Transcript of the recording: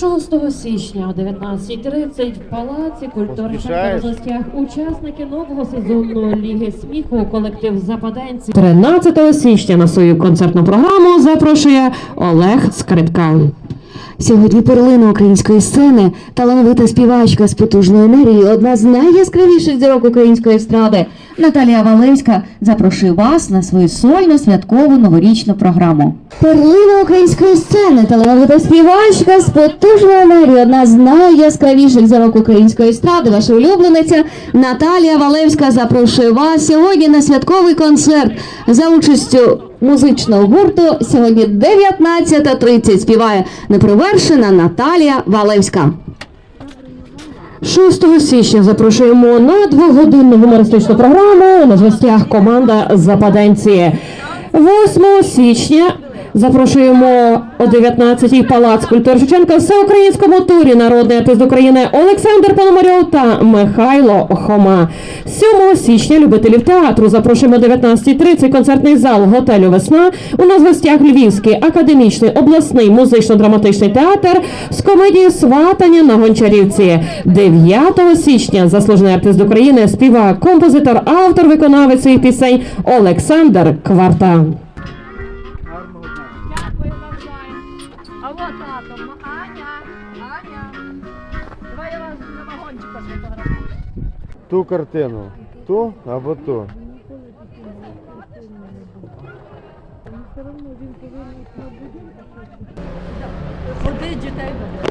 6 січня о 19.30 в Палаці культури в гостях учасники нового сезону Ліги сміху колектив Западенці. 13 січня на свою концертну програму запрошує Олег Скрипка. Сьогодні перлина української сцени, талановита співачка з потужною енергією, одна з найяскравіших зірок української естради. Наталія Валевська запрошує вас на свою сольну святкову новорічну програму. Перлина української сцени, талановита співачка з потужною енергією, одна з найяскравіших зірок української естради. Ваша улюблениця Наталія Валевська запрошує вас сьогодні на святковий концерт за участю музичного гурту. Сьогодні 19.30 співає неперевершена Наталія Валевська. 6 січня запрошуємо на двогодинну гумористичну програму. на гостях команда Западенці. 8 січня запрошуємо о 19-й палац культури Шевченка всеукраїнському турі народний артист України Олександр Пономарьов та Михайло Хома. 7 січня любителів театру запрошуємо о 19.30 концертний зал готелю Весна. У нас в гостях Львівський академічний обласний музично-драматичний театр з комедією Сватання на Гончарівці. 9 січня заслужений артист України, співак, композитор, автор, виконавець своїх пісень Олександр Кварта. Аня, Аня. Давай я вас на вагончика сфотографую. Ту картину. Ту або ту. Ходи дітей веде.